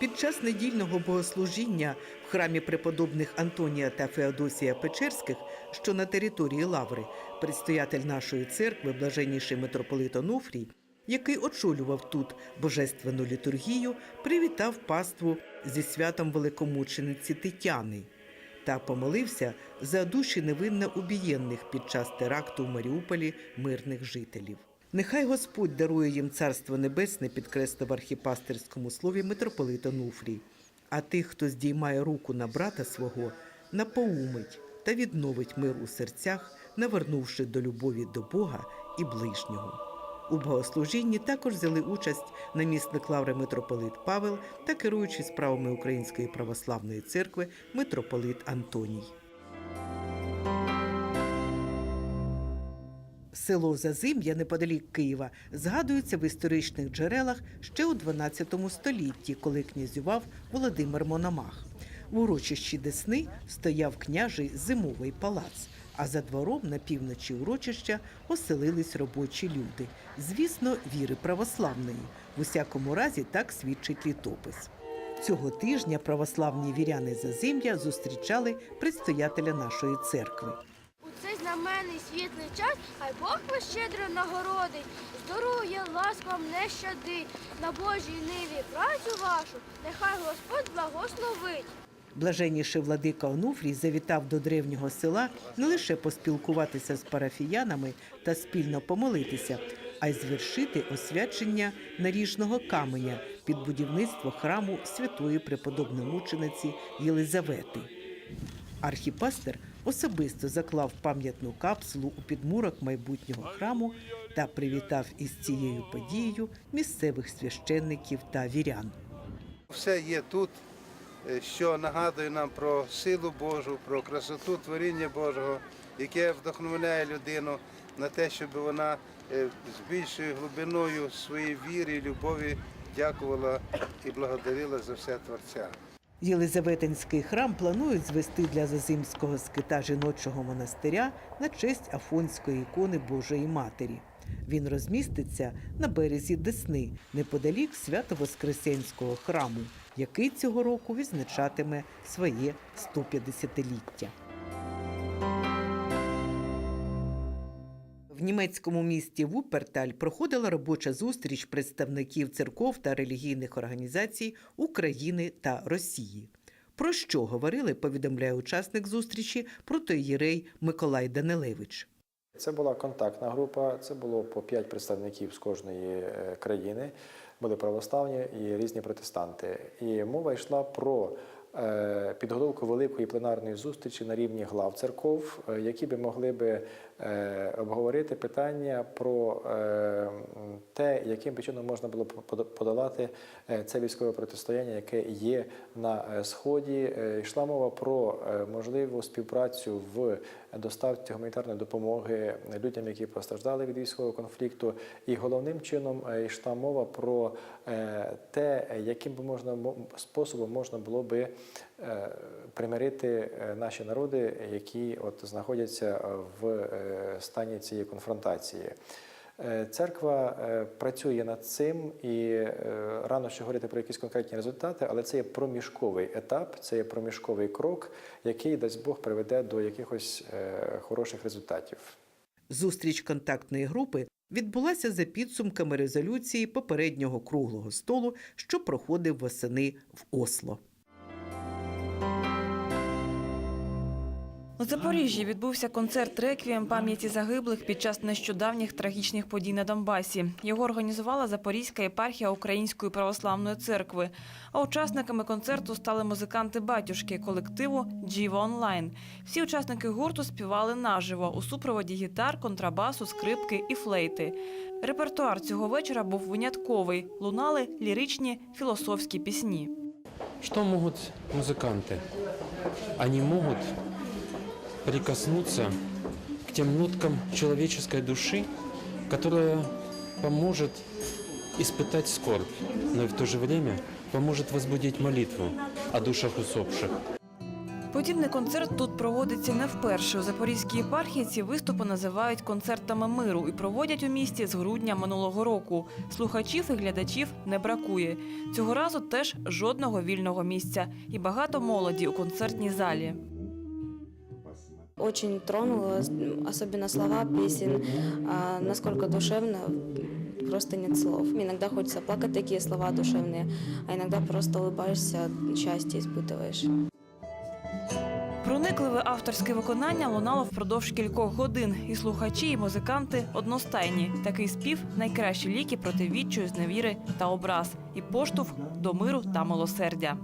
Під час недільного богослужіння в храмі преподобних Антонія та Феодосія Печерських, що на території Лаври, предстоятель нашої церкви, блаженніший митрополит Онуфрій, який очолював тут божественну літургію, привітав паству зі святом великомучениці Тетяни та помолився за душі невинно убієнних під час теракту в Маріуполі мирних жителів. Нехай Господь дарує їм царство небесне, підкреслив в архіпастерському слові митрополит Онуфрій. А тих, хто здіймає руку на брата свого, напоумить та відновить мир у серцях, навернувши до любові до Бога і ближнього. У богослужінні також взяли участь намісник лаври митрополит Павел та керуючий справами Української православної церкви митрополит Антоній. Село Зазим'я неподалік Києва згадується в історичних джерелах ще у 12 столітті, коли князював Володимир Мономах. В урочищі Десни стояв княжий зимовий палац, а за двором на півночі урочища оселились робочі люди. Звісно, віри православної. В усякому разі так свідчить літопис. Цього тижня православні віряни Зазим'я зустрічали предстоятеля нашої церкви. Знаменний світлий час хай Бог вас щедро нагородить, здоров'я, ласк не щадить, на Божій ниві працю вашу, нехай Господь благословить. Блаженніший владика Онуфрій завітав до древнього села не лише поспілкуватися з парафіянами та спільно помолитися, а й звершити освячення наріжного каменя під будівництво храму святої преподобномучениці Єлизавети. Архіпастер особисто заклав пам'ятну капсулу у підмурок майбутнього храму та привітав із цією подією місцевих священників та вірян. Все є тут, е, що нагадує нам про силу Божу, про красоту творіння Божого, яке вдохновляє людину на те, щоб вона е, з більшою глибиною своєї віри і любові дякувала і благодарила за все Творця. Єлизаветинський храм планують звести для Зазимського скита жіночого монастиря на честь Афонської ікони Божої Матері. Він розміститься на березі Десни, неподалік Свято-Воскресенського храму, який цього року відзначатиме своє 150-ліття. В німецькому місті Вуперталь проходила робоча зустріч представників церков та релігійних організацій України та Росії. Про що говорили, повідомляє учасник зустрічі протоїрей Миколай Данилевич. Це була контактна група, це було по п'ять представників з кожної е, країни, були православні і різні протестанти. І мова йшла про підготовку великої пленарної зустрічі на рівні глав церков, е, які би могли би е, обговорити питання про е, те, яким би чином можна було подо- подолати е, це військове протистояння, яке є на е, сході. Е, Йшла мова про е, можливу співпрацю в доставці гуманітарної допомоги людям, які постраждали від військового конфлікту. І головним чином е, йшла мова про е, те, яким би можна мо- способом можна було би е, примирити е, наші народи, які от знаходяться в е, стані цієї конфронтації. Е, Церква е, працює над цим і е, рано ще говорити про якісь конкретні результати, але це є проміжковий етап, це є проміжковий крок, який дасть Бог приведе до якихось е, хороших результатів. Зустріч контактної групи відбулася за підсумками резолюції попереднього круглого столу, що проходив восени в Осло. У Запоріжжі відбувся концерт реквієм пам'яті загиблих під час нещодавніх трагічних подій на Донбасі. Його організувала Запорізька єпархія Української православної церкви. А учасниками концерту стали музиканти батюшки колективу Джіва Онлайн. Всі учасники гурту співали наживо у супроводі гітар, контрабасу, скрипки і флейти. Репертуар цього вечора був винятковий. Лунали ліричні філософські пісні. Что могут музыканты? Они могут прикоснуться к тем ноткам человеческой души, которая поможет испытать скорбь, но и в то же время поможет возбудить молитву о душах усопших. Подібний концерт тут проводиться не вперше. У Запорізькій єпархії ці виступи називають концертами миру і проводять у місті з грудня минулого року. Слухачів і глядачів не бракує. Цього разу теж жодного вільного місця і багато молоді у концертній залі. Очень тронуло, особенно слова песен, а, насколько душевно, просто нет слов. Иногда хочется плакать такие слова душевные, а иногда просто улыбаешься, счастье испытываешь. Проникливе авторське виконання лунало впродовж кількох годин, і слухачі, і музиканти одностайні. Такий спів найкращі ліки проти відчаю, зневіри та образ, і поштовх до миру та милосердя.